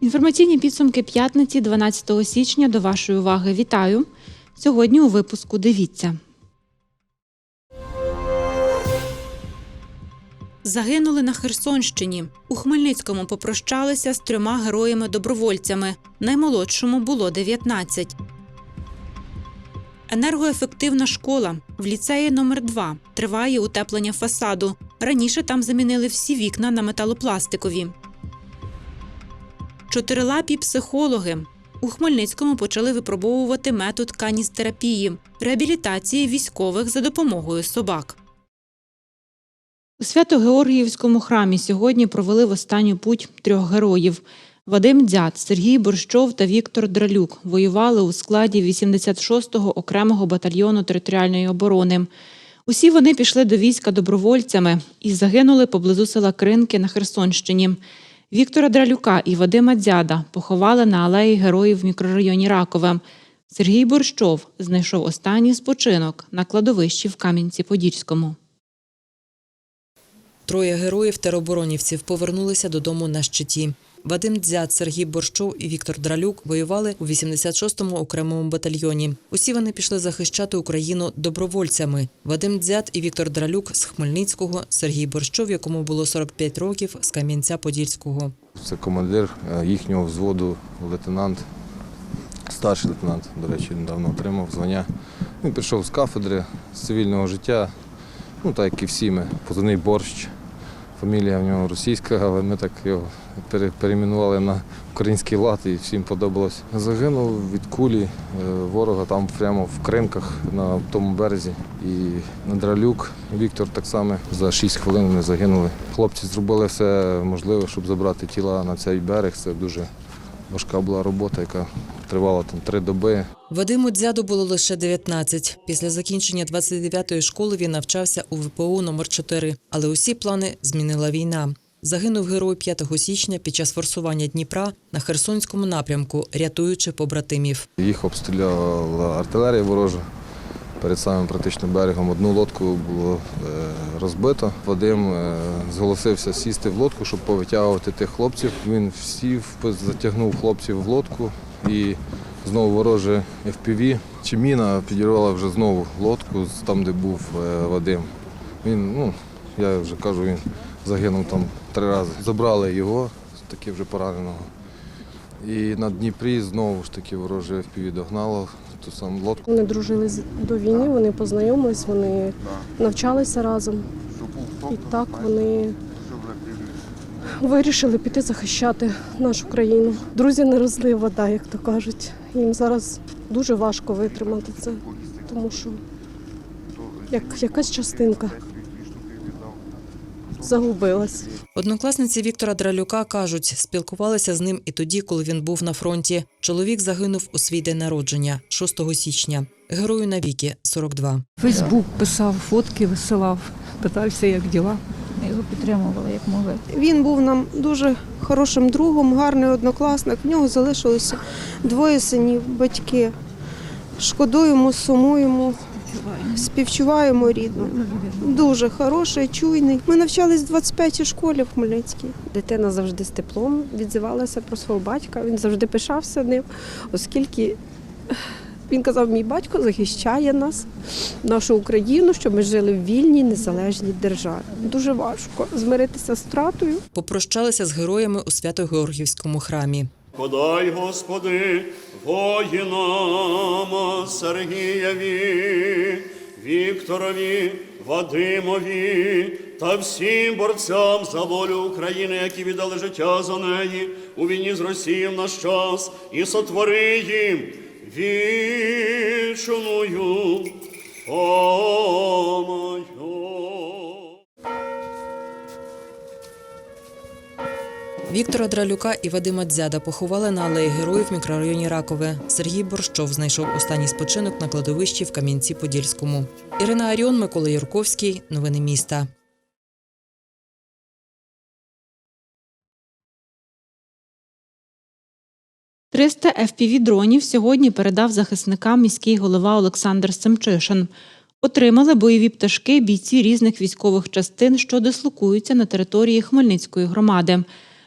Інформаційні підсумки п'ятниці 12 січня до вашої уваги вітаю. Сьогодні у випуску дивіться. Загинули на Херсонщині. У Хмельницькому попрощалися з трьома героями-добровольцями. Наймолодшому було 19. Енергоефективна школа в ліцеї номер 2 триває утеплення фасаду. Раніше там замінили всі вікна на металопластикові. Чотирилапі психологи. У Хмельницькому почали випробовувати метод каністерапії реабілітації військових за допомогою собак. У Свято-Георгіївському храмі сьогодні провели в останню путь трьох героїв. Вадим Дзят, Сергій Борщов та Віктор Дралюк воювали у складі 86-го окремого батальйону територіальної оборони. Усі вони пішли до війська добровольцями і загинули поблизу села Кринки на Херсонщині. Віктора Дралюка і Вадима Дзяда поховали на алеї героїв в мікрорайоні Ракове. Сергій Борщов знайшов останній спочинок на кладовищі в Кам'янці-Подільському. Троє героїв тероборонівців повернулися додому на щиті. Вадим Дзят, Сергій Борщов і Віктор Дралюк воювали у 86-му окремому батальйоні. Усі вони пішли захищати Україну добровольцями. Вадим Дзят і Віктор Дралюк з Хмельницького, Сергій Борщов, якому було 45 років, з Кам'янця-Подільського. Це командир е, їхнього взводу, лейтенант, старший лейтенант, до речі, недавно отримав звання. Він прийшов з кафедри з цивільного життя, ну так як і всі ми, позивний борщ. Фамілія в нього російська, але ми так його пере- перейменували на український лад і всім подобалось. Загинув від кулі е, ворога там прямо в кринках на тому березі. І Надралюк, Віктор так само за 6 хвилин вони загинули. Хлопці зробили все можливе, щоб забрати тіла на цей берег. Це дуже важка була робота, яка тривала там три доби. Вадиму Дзяду було лише 19. Після закінчення 29-ї школи він навчався у ВПУ номер 4 але усі плани змінила війна. Загинув герой 5 січня під час форсування Дніпра на Херсонському напрямку, рятуючи побратимів. Їх обстріляла артилерія ворожа. Перед самим практично берегом одну лодку було е, розбито. Вадим е, зголосився сісти в лодку, щоб повитягувати тих хлопців. Він сів, затягнув хлопців в лодку і знову вороже FPV. Чи міна підірвала вже знову лодку з- там, де був е, Вадим. Він, ну, я вже кажу, він загинув там три рази. Забрали його, таки вже пораненого. І на Дніпрі знову ж таки вороже FPV догнало ту саму лодку. Вони дружили до війни, вони познайомились, вони навчалися разом. І так вони вирішили піти захищати нашу країну. Друзі не розлий вода, як то кажуть. Їм зараз дуже важко витримати це, тому що як якась частинка загубилась. Однокласниці Віктора Дралюка кажуть, спілкувалися з ним і тоді, коли він був на фронті. Чоловік загинув у свій день народження, 6 січня. Герою навіки 42. Фейсбук писав, фотки висилав, питався, як діла. Ми його підтримували, як могли. Він був нам дуже хорошим другом, гарний однокласник. В нього залишилося двоє синів, батьки. Шкодуємо, сумуємо, співчуваємо рідно. Дуже хороший, чуйний. Ми навчались в 25-й школі в Хмельницькій. Дитина завжди з теплом відзивалася про свого батька. Він завжди пишався ним, оскільки він казав, мій батько захищає нас, нашу Україну, щоб ми жили в вільній незалежній державі. Дуже важко змиритися з втратою. Попрощалися з героями у Свято-Георгіївському храмі. Подай, Господи, воїнам Сергієві, Вікторові, Вадимові та всім борцям за волю України, які віддали життя за неї у війні з Росією в наш час, і сотвори їм вічною помою. Віктора Дралюка і Вадима Дзяда поховали на алеї героїв в мікрорайоні Ракове. Сергій Борщов знайшов останній спочинок на кладовищі в Кам'янці-Подільському. Ірина Аріон, Микола Юрковський. Новини міста. 300 FPV-дронів сьогодні передав захисникам міський голова Олександр Семчишин. Отримали бойові пташки бійці різних військових частин, що дислокуються на території Хмельницької громади.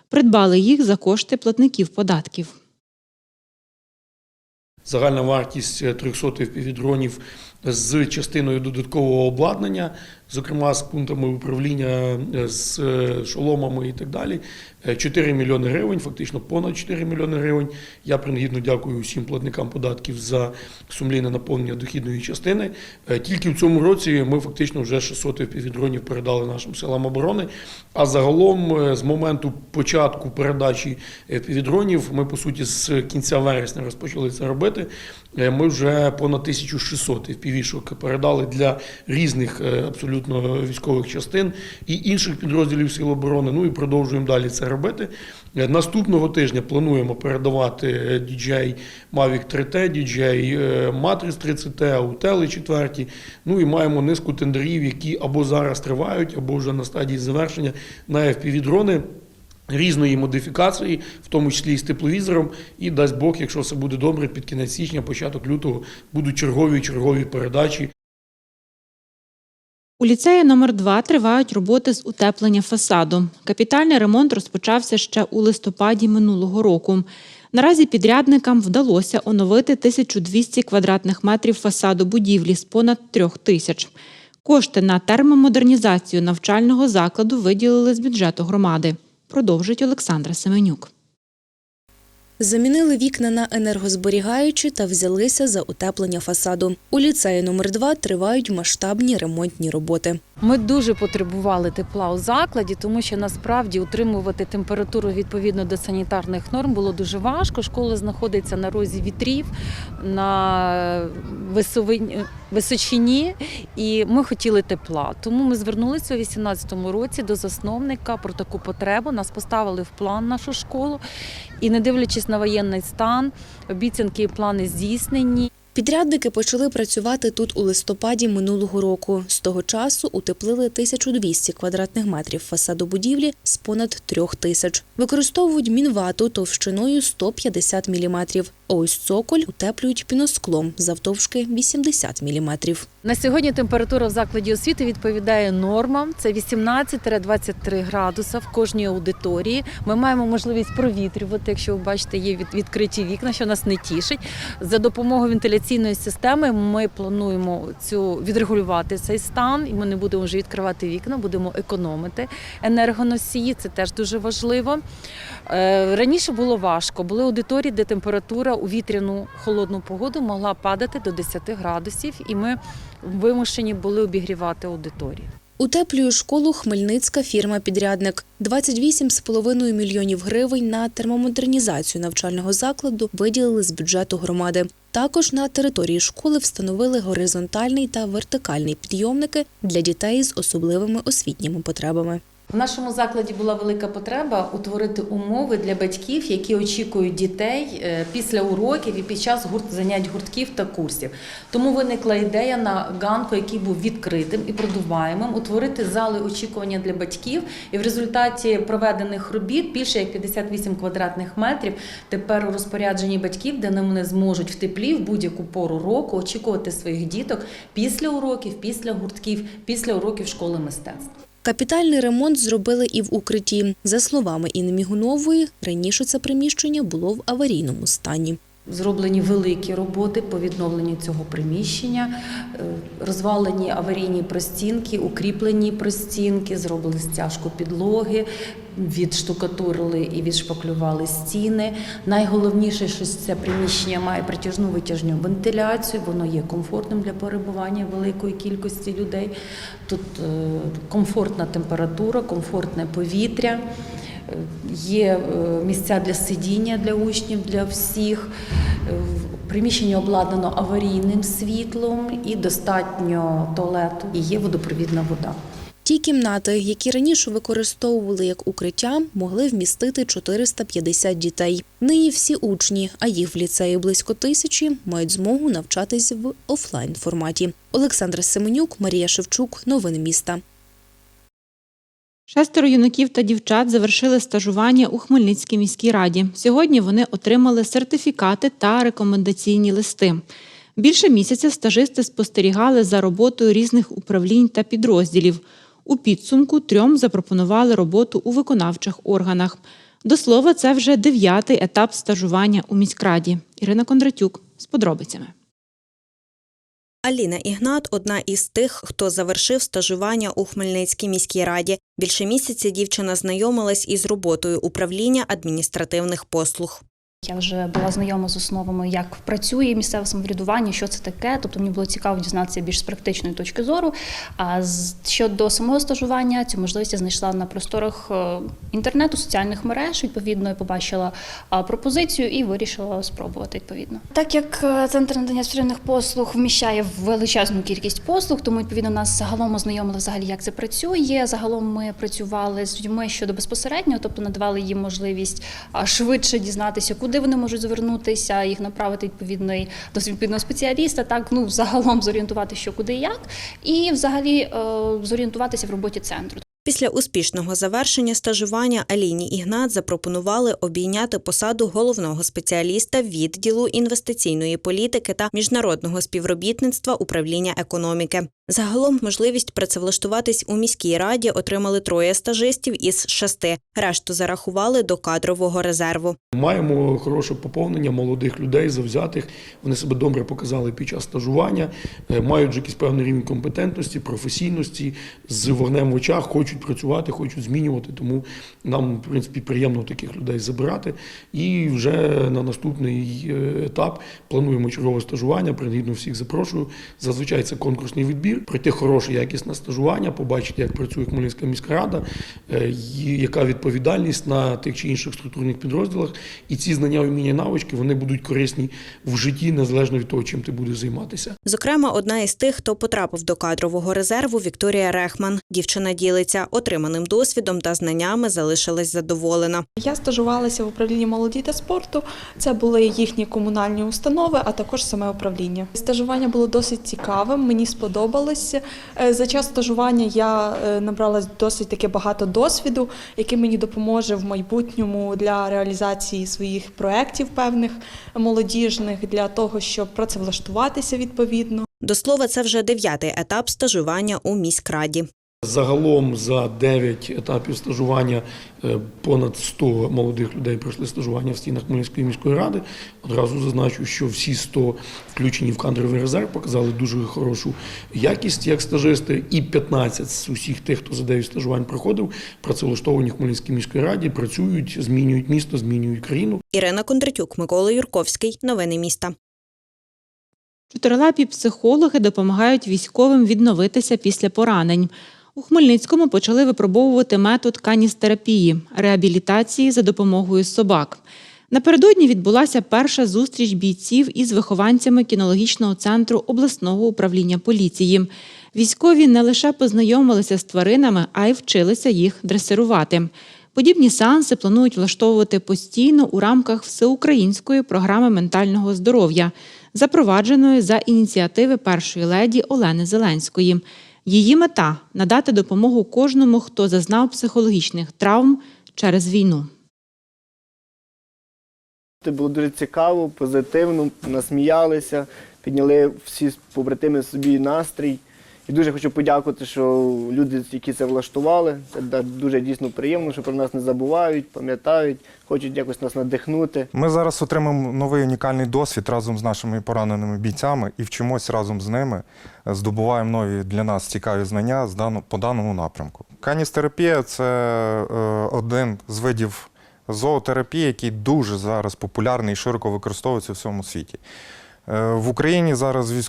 Придбали їх за кошти платників податків. Загальна вартість е, 300 FPV-дронів з частиною додаткового обладнання, зокрема з пунктами управління, е, з е, шоломами і так далі. е, 4 мільйони гривень, фактично понад 4 мільйони гривень. Я принагідно дякую усім платникам податків за сумлінне наповнення дохідної частини. Е, Тільки в цьому році ми фактично вже 600 FPV-дронів передали нашим силам оборони. А загалом е, з моменту початку передачі FPV-дронів ми по суті з кінця вересня розпочали це робити. Е, Ми вже понад 1600 FPV-шок передали для різних е, абсолютно військових частин і інших підрозділів Сил оборони. Ну і продовжуємо далі це робити. Е, Наступного тижня плануємо передавати е, DJI Mavic 3T, DJI е, Matrix 30T, Аутели 4. Ну і маємо низку тендерів, які або зараз тривають, або вже на стадії завершення на FPV-дрони різної модифікації, в тому числі і з тепловізором. І дасть Бог, якщо все буде добре, під кінець січня, початок лютого будуть чергові чергові передачі. У ліцеї номер 2 тривають роботи з утеплення фасаду. Капітальний ремонт розпочався ще у листопаді минулого року. Наразі підрядникам вдалося оновити 1200 квадратних метрів фасаду будівлі з понад трьох тисяч. Кошти на термомодернізацію навчального закладу виділили з бюджету громади. Продовжить Олександра Семенюк. Замінили вікна на енергозберігаючі та взялися за утеплення фасаду. У ліцеї номер 2 тривають масштабні ремонтні роботи. Ми дуже потребували тепла у закладі, тому що насправді утримувати температуру відповідно до санітарних норм було дуже важко. Школа знаходиться на розі вітрів, на височині, і ми хотіли тепла. Тому ми звернулися у 2018 році до засновника про таку потребу. Нас поставили в план нашу школу, і не дивлячись на воєнний стан, обіцянки і плани здійснені. Підрядники почали працювати тут у листопаді минулого року. З того часу утеплили 1200 квадратних метрів фасаду будівлі з понад трьох тисяч. Використовують мінвату товщиною 150 мм. А ось цоколь утеплюють піносклом завтовшки 80 мм. На сьогодні температура в закладі освіти відповідає нормам. Це 18-23 градуса в кожній аудиторії. Ми маємо можливість провітрювати, якщо ви бачите, є відкриті вікна, що нас не тішить. За допомогою вентиляційної системи ми плануємо цю відрегулювати цей стан, і ми не будемо вже відкривати вікна, будемо економити енергоносії. Це теж дуже важливо. Е, Раніше було важко. Були аудиторії, де температура у вітряну холодну погоду могла падати до 10 градусів, і ми вимушені були обігрівати аудиторію. Утеплює школу хмельницька фірма-підрядник. 28,5 мільйонів гривень на термомодернізацію навчального закладу виділили з бюджету громади. Також на території школи встановили горизонтальний та вертикальний підйомники для дітей з особливими освітніми потребами. В нашому закладі була велика потреба утворити умови для батьків, які очікують дітей е, після уроків і під час занять гуртків та курсів. Тому виникла ідея на ганку, який був відкритим і продуваємим, утворити зали очікування для батьків. І в результаті проведених робіт більше як 58 квадратних метрів тепер у розпорядженні батьків, де вони зможуть в теплі в будь-яку пору року очікувати своїх діток після уроків, після гуртків, після уроків школи мистецтв. Капітальний ремонт зробили і в укритті. За словами Інни Мігунової, раніше це приміщення було в аварійному стані. Зроблені великі роботи по відновленню цього приміщення, е, розвалені аварійні простінки, укріплені простінки, зробили стяжку підлоги, відштукатурили і відшпаклювали стіни. Найголовніше, що це приміщення має притяжну витяжну вентиляцію, воно є комфортним для перебування великої кількості людей. Тут е, комфортна температура, комфортне повітря. Є е, місця для сидіння для учнів, для всіх. Е, Приміщення обладнано аварійним світлом і достатньо туалету, і є водопровідна вода. Ті кімнати, які раніше використовували як укриття, могли вмістити 450 дітей. Нині всі учні, а їх в ліцеї близько тисячі, мають змогу навчатись в офлайн форматі. Олександра Семенюк, Марія Шевчук. Новини міста. Шестеро юнаків та дівчат завершили стажування у Хмельницькій міській раді. Сьогодні вони отримали сертифікати та рекомендаційні листи. Більше місяця стажисти спостерігали за роботою різних управлінь та підрозділів. У підсумку трьом запропонували роботу у виконавчих органах. До слова, це вже дев'ятий етап стажування у міськраді. Ірина Кондратюк з подробицями. Аліна Ігнат одна із тих, хто завершив стажування у Хмельницькій міській раді. Більше місяця дівчина знайомилась із роботою управління адміністративних послуг. Я вже була знайома з основами, як працює місцеве самоврядування, що це таке. Тобто мені було цікаво дізнатися більш з практичної точки зору. А щодо самого стажування, цю можливість я знайшла на просторах е, інтернету, соціальних мереж. Відповідно, я побачила пропозицію і вирішила спробувати відповідно. Так як е, центр надання спільних послуг вміщає величезну кількість послуг, тому відповідно нас загалом ознайомили взагалі, як це працює. Загалом ми працювали з людьми щодо безпосереднього, тобто надавали їм можливість швидше дізнатися, куди вони можуть звернутися, їх направити відповідний до відповідного спеціаліста, так ну загалом зорієнтувати, що куди і як, і взагалі е, зорієнтуватися в роботі центру. Після успішного завершення стажування Аліні Ігнат запропонували обійняти посаду головного спеціаліста відділу інвестиційної політики та міжнародного співробітництва управління економіки. Загалом можливість працевлаштуватись у міській раді отримали троє стажистів із шести. Решту зарахували до кадрового резерву. Маємо хороше поповнення молодих людей, завзятих. Вони себе добре показали під час стажування, е, мають якийсь певний рівень компетентності, професійності, з вогнем в очах, хочуть працювати, хочуть змінювати. Тому нам, в принципі, приємно таких людей забирати. І вже на наступний е, етап плануємо чергове стажування. Принагідно всіх запрошую. Зазвичай це конкурсний відбір. Пройти хороше, якісне стажування, побачити, як працює Хмельницька міська рада, е, яка відповідальність на тих чи інших структурних підрозділах. І ці знання, вміння, навички вони будуть корисні в житті, незалежно від того, чим ти будеш займатися. Зокрема, одна із тих, хто потрапив до кадрового резерву, Вікторія Рехман. Дівчина ділиться отриманим досвідом та знаннями залишилась задоволена. Я стажувалася в управлінні молоді та спорту. Це були їхні комунальні установи, а також саме управління. Стажування було досить цікавим, мені сподобалося. Е, За час стажування я е, набрала досить таки багато досвіду, який мені допоможе в майбутньому для реалізації своїх проєктів певних молодіжних, для того, щоб працевлаштуватися відповідно. До слова, це вже дев'ятий етап стажування у міськраді. Загалом за 9 етапів стажування е, понад 100 молодих людей пройшли стажування в стінах Хмельницької міської ради. Одразу зазначу, що всі 100 включені в кадровий резерв, показали дуже хорошу якість як стажисти, і 15 з усіх тих, хто за 9 стажувань проходив, працевлаштовані в Хмельницькій міській раді, працюють, змінюють місто, змінюють країну. Ірина Кондратюк, Микола Юрковський. Новини міста. Чотирилапі психологи допомагають військовим відновитися після поранень. У Хмельницькому почали випробовувати метод каністерапії реабілітації за допомогою собак. Напередодні відбулася перша зустріч бійців із вихованцями кінологічного центру обласного управління поліції. Військові не лише познайомилися з тваринами, а й вчилися їх дресирувати. Подібні сеанси планують влаштовувати постійно у рамках всеукраїнської програми ментального здоров'я, запровадженої за ініціативи першої леді Олени Зеленської. Її мета надати допомогу кожному, хто зазнав психологічних травм через війну. Це було дуже цікаво, позитивно, насміялися, підняли всі побратими собі настрій. І дуже хочу подякувати, що люди, які це влаштували, це дуже дійсно приємно, що про нас не забувають, пам'ятають, хочуть якось нас надихнути. Ми зараз отримаємо новий унікальний досвід разом з нашими пораненими бійцями і вчимось разом з ними, е, здобуваємо нові для нас цікаві знання по даному напрямку. Каністерапія це е, один з видів зоотерапії, який дуже зараз популярний і широко використовується в всьому світі. Е, В Україні зараз в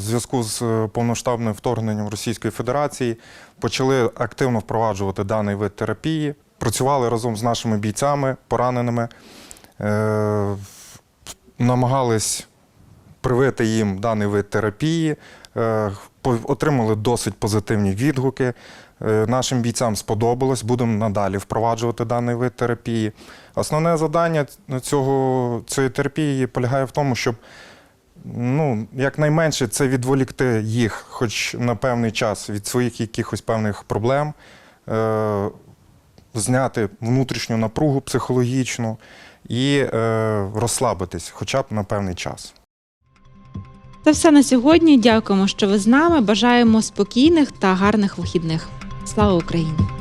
зв'язку з е, повноштабним вторгненням Російської Федерації почали активно впроваджувати даний вид терапії. Працювали разом з нашими бійцями, пораненими, е, намагались привити їм даний вид терапії, отримали досить позитивні відгуки. Нашим бійцям сподобалось, будемо надалі впроваджувати даний вид терапії. Основне завдання цього, цієї терапії полягає в тому, щоб ну, якнайменше це відволікти їх, хоч на певний час від своїх якихось певних проблем, е, зняти внутрішню напругу психологічну і е, розслабитись хоча б на певний час. Це все на сьогодні. Дякуємо, що ви з нами. Бажаємо спокійних та гарних вихідних. Слава Україні!